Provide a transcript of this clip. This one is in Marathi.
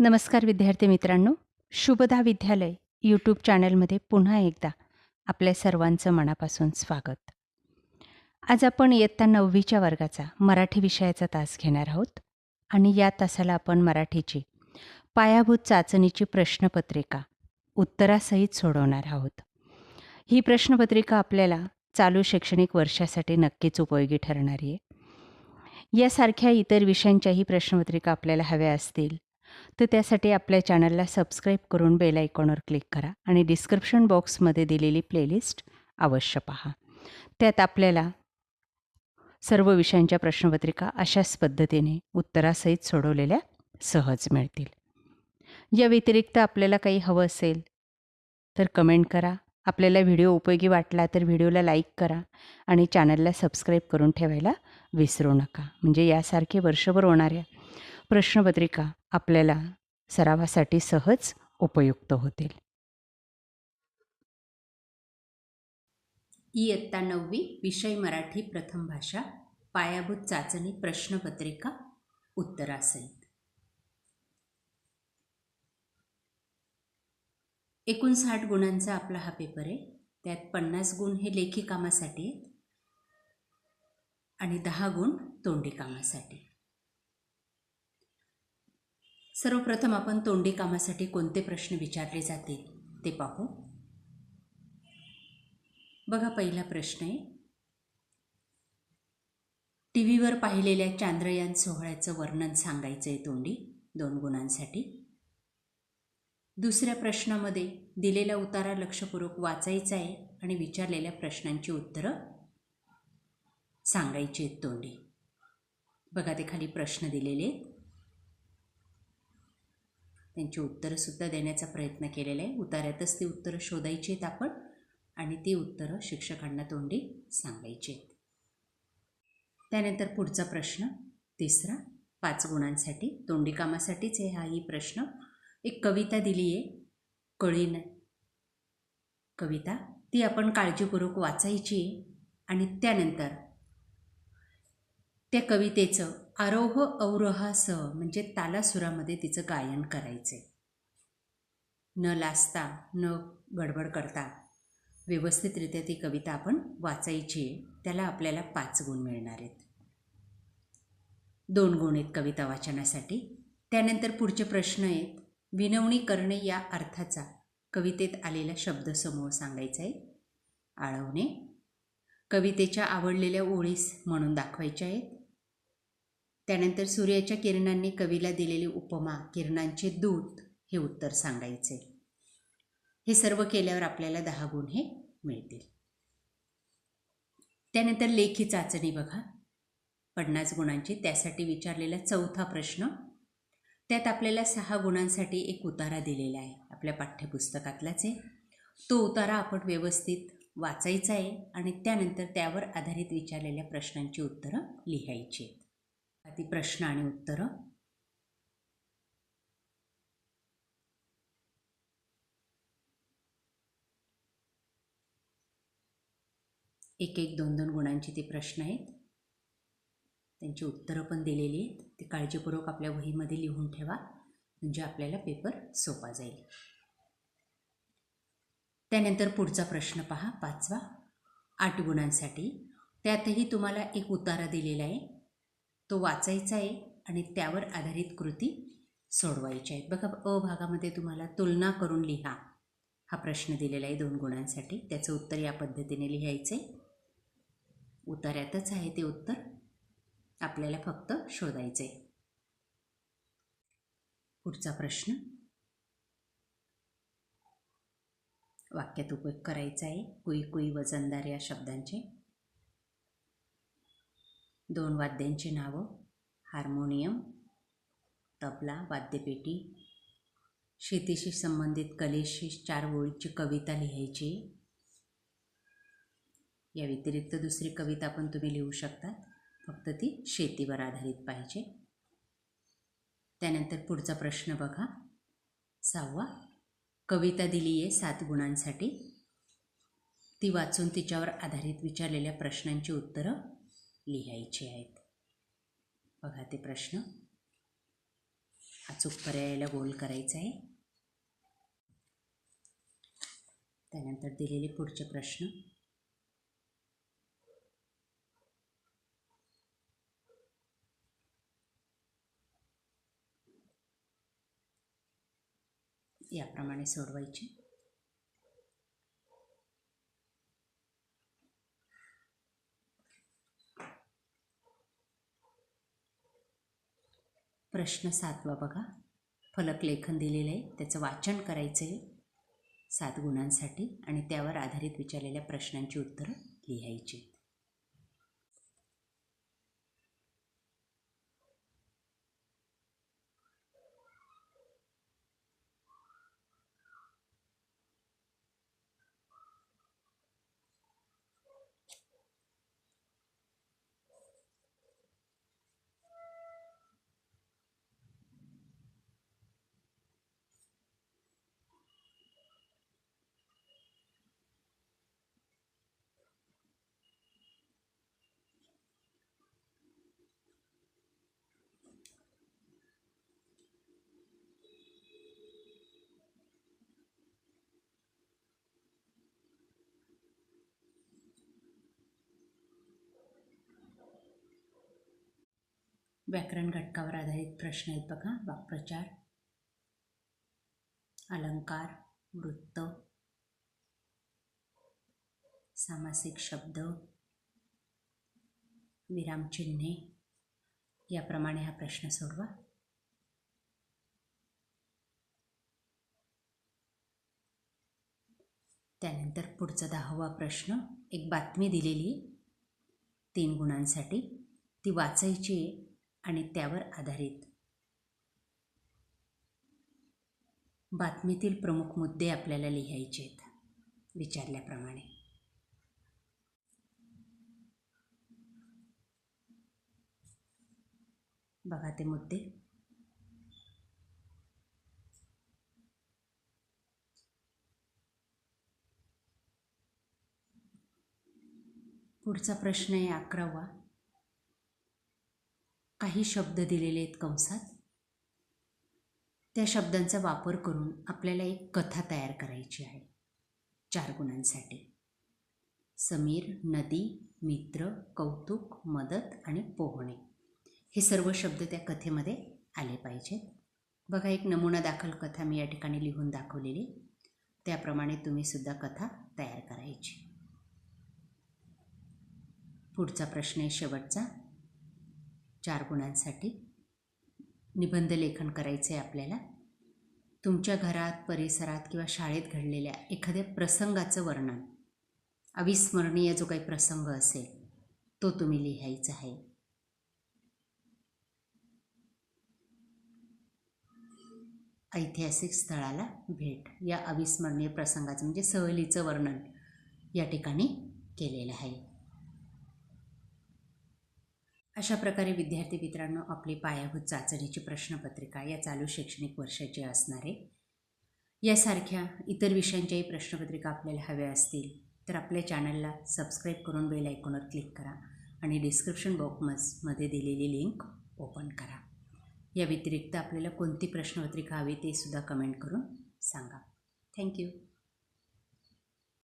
नमस्कार विद्यार्थी मित्रांनो. शुभदा विद्यालय यूट्यूब चॅनलमध्ये पुन्हा एकदा आपल्या सर्वांचं मनापासून स्वागत. आज आपण इयत्ता नववीच्या वर्गाचा मराठी विषयाचा तास घेणार आहोत आणि या तासाला आपण मराठीची पायाभूत चाचणीची प्रश्नपत्रिका उत्तरासहित सोडवणार आहोत. ही प्रश्नपत्रिका आपल्याला चालू शैक्षणिक वर्षासाठी नक्कीच उपयोगी ठरणारी आहे. यासारख्या इतर विषयांच्याही प्रश्नपत्रिका आपल्याला हव्या असतील तर त्यासाठी आपल्या चॅनलला सबस्क्राईब करून बेल आयकॉनवर क्लिक करा आणि डिस्क्रिप्शन बॉक्समध्ये दिलेली प्लेलिस्ट अवश्य पहा. त्यात आपल्याला सर्व विषयांच्या प्रश्नपत्रिका अशाच पद्धतीने उत्तरासहित सोडवलेल्या सहज मिळतील. या व्यतिरिक्त आपल्याला काही हवं असेल तर कमेंट करा. आपल्याला व्हिडिओ उपयोगी वाटला तर व्हिडिओला लाईक करा आणि चॅनलला सबस्क्राईब करून ठेवायला विसरू नका. म्हणजे यासारखे वर्षभर होणाऱ्या प्रश्नपत्रिका आपल्याला सरावासाठी सहज उपयुक्त होतील. इयत्ता नववी विषय मराठी प्रथम भाषा पायाभूत चाचणी प्रश्नपत्रिका उत्तरासहित. एकूण साठ गुणांचा आपला हा पेपर आहे. त्यात पन्नास गुण हे लेखी कामासाठी आहेत. आणि दहा गुण तोंडी कामासाठी सर्वप्रथम आपण तोंडी कामासाठी कोणते प्रश्न विचारले जातील ते पाहू. बघा पहिला प्रश्न आहे. टी व्हीवर पाहिलेल्या चांद्रयान सोहळ्याचं वर्णन सांगायचं आहे तोंडी दोन गुणांसाठी. दुसऱ्या प्रश्नामध्ये दिलेला उतारा लक्षपूर्वक वाचायचा आहे आणि विचारलेल्या प्रश्नांची उत्तरं सांगायची आहेत तोंडी. बघा ते खाली प्रश्न दिलेले आहेत. त्यांची उत्तरंसुद्धा देण्याचा प्रयत्न केलेला आहे. उतार्यातच ती उत्तरं शोधायची आहेत आपण आणि ती उत्तरं शिक्षकांना तोंडी सांगायची आहेत. त्यानंतर पुढचा प्रश्न तिसरा पाच गुणांसाठी तोंडी कामासाठीच आहे हाही प्रश्न. एक कविता दिली आहे कळीन. कविता ती आपण काळजीपूर्वक वाचायची आहे आणि त्यानंतर त्या कवितेचं आरोह अवरोहासह म्हणजे तालासुरामध्ये तिचं गायन करायचं. आहे न लाजता न गडबड करता व्यवस्थितरित्या ती कविता आपण वाचायची आहे त्याला आपल्याला पाच गुण मिळणार आहेत. दोन गुण आहेत कविता वाचनासाठी. त्यानंतर पुढचे प्रश्न आहेत विनवणी करणे या अर्थाचा कवितेत आलेला शब्दसमूह सांगायचा आहे. आळवणे. कवितेच्या आवडलेल्या ओळीस म्हणून दाखवायच्या आहेत. त्यानंतर सूर्याच्या किरणांनी कवीला दिलेली उपमा किरणांचे दूत हे उत्तर सांगायचे. हे सर्व केल्यावर आपल्याला दहा गुण हे मिळतील. त्यानंतर लेखी चाचणी बघा. पन्नास गुणांची त्यासाठी विचारलेला चौथा प्रश्न. त्यात आपल्याला सहा गुणांसाठी एक उतारा दिलेला आहे. आपल्या पाठ्यपुस्तकातलाच आहे. तो उतारा आपण व्यवस्थित वाचायचा आहे आणि त्यानंतर त्यावर आधारित विचारलेल्या प्रश्नांची उत्तरं लिहायची आहेत. ती प्रश्न आणि उत्तरं. एक एक दोन दोन गुणांची ते प्रश्न आहेत. त्यांची उत्तरं पण दिलेली आहेत. ते काळजीपूर्वक आपल्या वहीमध्ये लिहून ठेवा. म्हणजे आपल्याला पेपर सोपा जाईल. त्यानंतर पुढचा प्रश्न पहा पाचवा. आठ गुणांसाठी. त्यातही तुम्हाला एक उतारा दिलेला आहे. तो वाचायचा आहे आणि त्यावर आधारित कृती सोडवायची आहेत. बघा अ भागामध्ये तुम्हाला तुलना करून लिहा. हा प्रश्न दिलेला आहे दोन गुणांसाठी. त्याचं उत्तर या पद्धतीने लिहायचं आहे. उतार्यातच आहे ते उत्तर. आपल्याला फक्त शोधायचं आहे. पुढचा प्रश्न. वाक्यात उपयोग करायचा आहे. कुई कुई वजनदार या शब्दांचे. दोन वाद्यांची नावं. हार्मोनियम तबला वाद्यपेटी. शेतीशी संबंधित कलेशी चार ओळीची कविता लिहायची. या व्यतिरिक्त दुसरी कविता पण तुम्ही लिहू शकतात फक्त ती शेतीवर आधारित पाहिजे. त्यानंतर पुढचा प्रश्न बघा. सहावा. कविता दिली आहे सात गुणांसाठी. ती वाचून तिच्यावर आधारित विचारलेल्या प्रश्नांची उत्तरं. लिहायचे आहेत. बघा ते प्रश्न. अचूक पर्यायाला गोल करायचा आहे. त्यानंतर दिलेले पुढचे प्रश्न. याप्रमाणे सोडवायचे. प्रश्न सातवा बघा. फलक लेखन दिलेलं आहे. त्याचं वाचन करायचं आहे. सात गुणांसाठी आणि त्यावर आधारित विचारलेल्या प्रश्नांची उत्तरं लिहायची व्याकरण घटकावर आधारित प्रश्न आहेत बघा. वाक्प्रचार अलंकार वृत्त सामासिक शब्द विरामचिन्हे याप्रमाणे हा प्रश्न सोडवा. त्यानंतर पुढचा दहावा प्रश्न. एक बातमी दिलेली तीन गुणांसाठी. ती वाचायची आहे. आणि त्यावर आधारित. बातमीतील प्रमुख मुद्दे आपल्याला लिहायचे आहेत. विचारल्याप्रमाणे. बघा ते मुद्दे. पुढचा प्रश्न आहे अकरावा. काही शब्द दिलेले आहेत कंसात. त्या शब्दांचा वापर करून आपल्याला एक कथा तयार करायची आहे. चार गुणांसाठी. समीर नदी मित्र कौतुक मदत आणि पोहणे. हे सर्व शब्द त्या कथेमध्ये आले पाहिजेत. बघा एक नमुना दाखल कथा मी या ठिकाणी लिहून दाखवलेली. त्याप्रमाणे तुम्ही सुद्धा कथा तयार करायची. पुढचा प्रश्न आहे शेवटचा. चार गुणांसाठी निबंध लेखन करायचं आहे आपल्याला. तुमच्या घरात परिसरात किंवा शाळेत घडलेल्या एखाद्या प्रसंगाचं वर्णन अविस्मरणीय जो काही प्रसंग असेल तो तुम्ही लिहायचा आहे. ऐतिहासिक स्थळाला भेट या अविस्मरणीय प्रसंगाचं म्हणजे सहलीचं वर्णन या ठिकाणी केलेलं आहे. अशा प्रकारे विद्यार्थी मित्रांनो आपली पायाभूत चाचणीची प्रश्नपत्रिका या चालू शैक्षणिक वर्षाची असणारे यासारख्या इतर विषयांच्याही प्रश्नपत्रिका आपल्याला हव्या असतील तर आपल्या चॅनलला सबस्क्राईब करून बेल आयकॉनवर क्लिक करा आणि डिस्क्रिप्शन बॉक्समध्ये दिलेली लिंक ओपन करा. या व्यतिरिक्त आपल्याला कोणती प्रश्नपत्रिका हवी ते सुद्धा कमेंट करून सांगा. थँक्यू